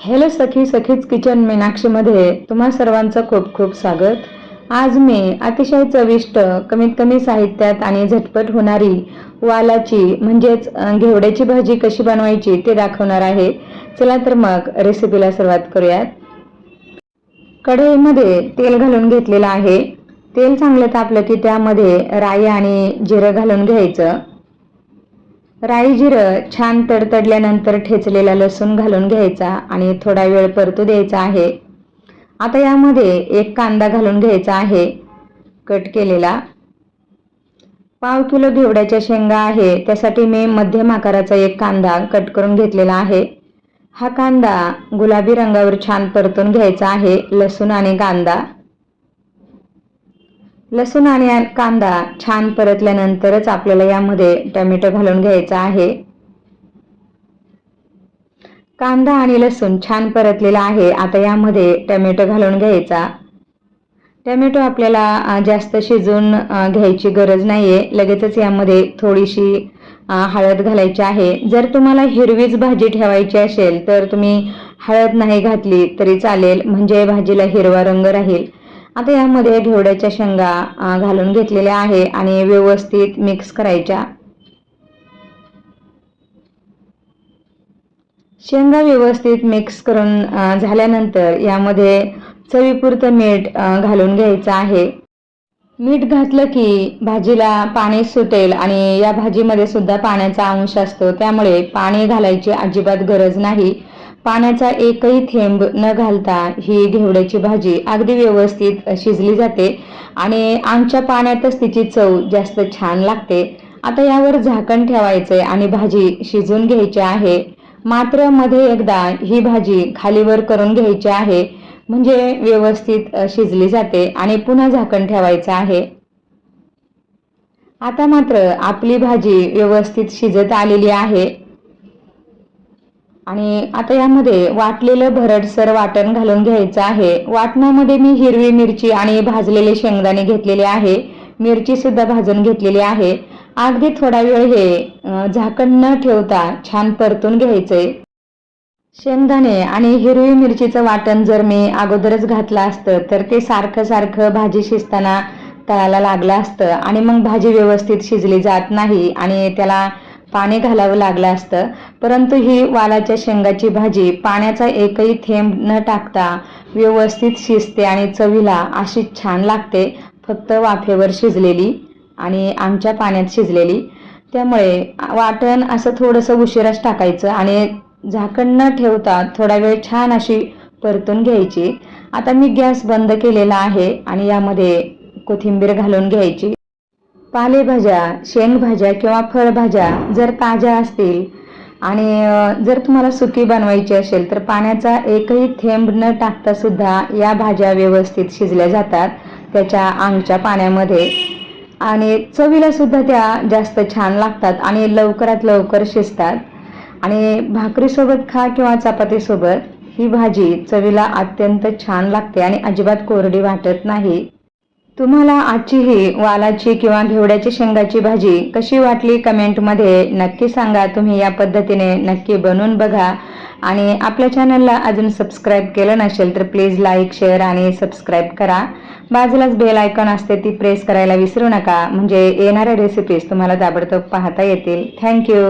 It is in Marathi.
हॅलो सखी सखीच किचन मीनाक्षीमध्ये तुम्हा सर्वांचं खूप खूप स्वागत. आज मी अतिशय चविष्ट कमीत कमी साहित्यात आणि झटपट होणारी वालाची म्हणजेच घेवड्याची भाजी कशी बनवायची ते दाखवणार आहे. चला तर मग रेसिपीला सुरुवात करूयात. कढईमध्ये तेल घालून घेतलेलं आहे. तेल चांगलं तापलं की त्यामध्ये राई आणि जिरं घालून घ्यायचं. राई जिरं छान तडतडल्यानंतर ठेचलेला लसूण घालून घ्यायचा आणि थोडा वेळ परतू द्यायचा आहे. आता यामध्ये एक कांदा घालून घ्यायचा आहे. कट केलेला. पाव किलो घेवड्याच्या शेंगा आहे. त्यासाठी मी मध्यम आकाराचा एक कांदा कट करून घेतलेला आहे. हा कांदा गुलाबी रंगावर छान परतून घ्यायचा आहे. लसूण आणि कांदा. लसूण आणि कांदा छान परतल्यानंतरच आपल्याला यामध्ये टमॅटो घालून घ्यायचा आहे. कांदा आणि लसूण छान परतलेला आहे. आता यामध्ये टमॅटो घालून घ्यायचा. टमॅटो आपल्याला जास्त शिजवून घ्यायची गरज नाहीये. लगेचच यामध्ये थोडीशी हळद घालायची आहे. जर तुम्हाला हिरवीच भाजी ठेवायची असेल तर तुम्ही हळद नाही घातली तरी चालेल. म्हणजे भाजीला हिरवा रंग राहील. आता यामध्ये घेवड्याच्या शेंगा घालून घेतलेल्या आहे आणि व्यवस्थित मिक्स करायच्या. शेंगा व्यवस्थित मिक्स करून झाल्यानंतर यामध्ये चवीपुरतं मीठ घालून घ्यायचं आहे. मीठ घातलं की भाजीला पाणी सुटेल आणि या भाजीमध्ये सुद्धा पाण्याचा अंश असतो. त्यामुळे पाणी घालायची अजिबात गरज नाही. पाण्याचा एकही थेंब न घालता ही घेवड्याची भाजी अगदी व्यवस्थित शिजली जाते आणि आमच्या पाण्यातच तिची चव जास्त छान लागते. आता यावर झाकण ठेवायचे आणि भाजी शिजून घ्यायची आहे. मात्रमध्ये एकदा ही भाजी खालीवर करून घ्यायची आहे. म्हणजे व्यवस्थित शिजली जाते आणि पुन्हा झाकण ठेवायचं आहे. आता मात्र आपली भाजी व्यवस्थित शिजत आलेली आहे. आणि आता यामध्ये वाटलेलं भरडसर वाटण घालून घ्यायचं आहे. वाटणामध्ये मी हिरवी मिरची आणि भाजलेले शेंगदाणे घेतलेले आहे. मिरची सुद्धा भाजून घेतलेली आहे. अगदी थोडा वेळ हे झाकण न ठेवता छान परतून घ्यायचंय. शेंगदाणे आणि हिरवी मिरचीचं वाटण जर मी अगोदरच घातलं असतं तर ते सारखं सारखं भाजी शिजताना तळाला लागलं असतं आणि मग भाजी व्यवस्थित शिजली जात नाही आणि त्याला पाणी घालावं लागलं असतं. परंतु ही वालाच्या शेंगाची भाजी पाण्याचा एकही थेंब न टाकता व्यवस्थित शिजते आणि चवीला अशी छान लागते. फक्त वाफेवर शिजलेली आणि आमच्या पाण्यात शिजलेली. त्यामुळे वाटण असं थोडंसं उशिराच टाकायचं आणि झाकण न ठेवता थोडा वेळ छान अशी परतून घ्यायची. आता मी गॅस बंद केलेला आहे आणि यामध्ये कोथिंबीर घालून घ्यायची. पालेभाज्या शेंगभाज्या किंवा फळभाज्या जर ताज्या असतील आणि जर तुम्हाला सुकी बनवायची असेल तर पाण्याचा एकही थेंब न टाकता सुद्धा या भाज्या व्यवस्थित शिजल्या जातात त्याच्या अंगच्या पाण्यामध्ये. आणि चवीला सुद्धा त्या जास्त छान लागतात आणि लवकरात लवकर शिजतात. आणि भाकरीसोबत खा किंवा चपातीसोबत ही भाजी चवीला अत्यंत छान लागते आणि अजिबात कोरडी वाटत नाही. तुम्हाला आजची ही वालाची किंवा घेवड्याची शेंगाची भाजी कशी वाटली कमेंटमध्ये नक्की सांगा. तुम्ही या पद्धतीने नक्की बनवून बघा. आणि आपल्या चॅनलला अजून सबस्क्राईब केलं नसेल तर प्लीज लाईक शेअर आणि सबस्क्राईब करा. बाजूलाच बेल आयकॉन असते ती प्रेस करायला विसरू नका. म्हणजे येणाऱ्या रेसिपीज तुम्हाला ताबडतोब पाहता येतील. थँक्यू